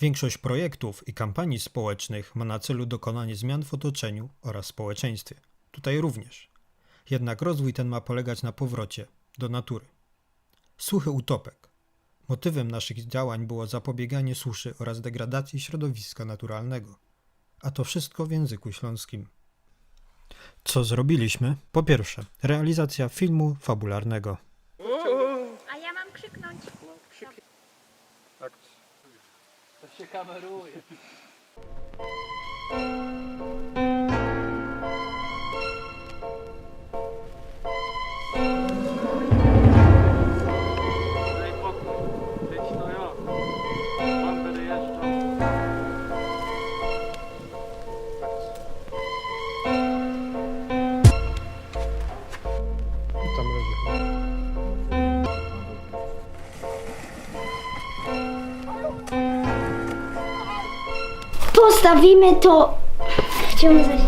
Większość projektów i kampanii społecznych ma na celu dokonanie zmian w otoczeniu oraz społeczeństwie. Tutaj również. Jednak rozwój ten ma polegać na powrocie do natury. Suchy utopek. Motywem naszych działań było zapobieganie suszy oraz degradacji środowiska naturalnego. A to wszystko w języku śląskim. Co zrobiliśmy? Po pierwsze, realizacja filmu fabularnego. A ja mam krzyknąć. To się kameruje. Daj Postawimy to. Chciałbym coś.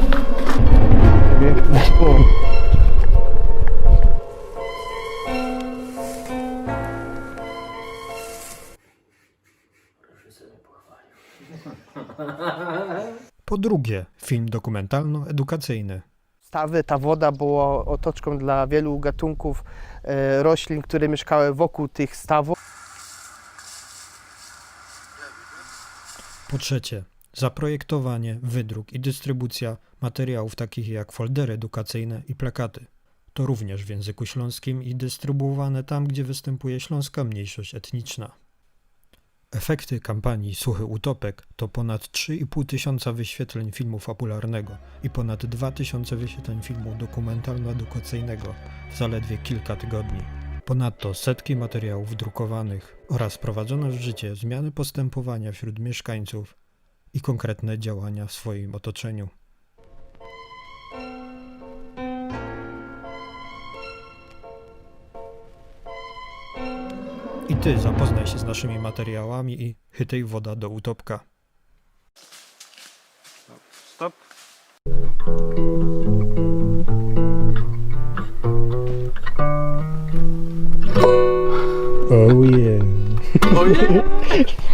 Po drugie, film dokumentalno-edukacyjny. Stawy, ta woda była otoczką dla wielu gatunków e, roślin, które mieszkały wokół tych stawów. Po trzecie, zaprojektowanie, wydruk i dystrybucja materiałów takich jak foldery edukacyjne i plakaty. To również w języku śląskim i dystrybuowane tam, gdzie występuje śląska mniejszość etniczna. Efekty kampanii Suchy Utopek to ponad 3,5 tysiąca wyświetleń filmu fabularnego i ponad 2 tysiące wyświetleń filmu dokumentalno-edukacyjnego w zaledwie kilka tygodni. Ponadto setki materiałów drukowanych oraz prowadzono w życie zmiany postępowania wśród mieszkańców i konkretne działania w swoim otoczeniu. I ty zapoznaj się z naszymi materiałami i chytaj woda do utopka. Stop. Oh yeah. Ojej!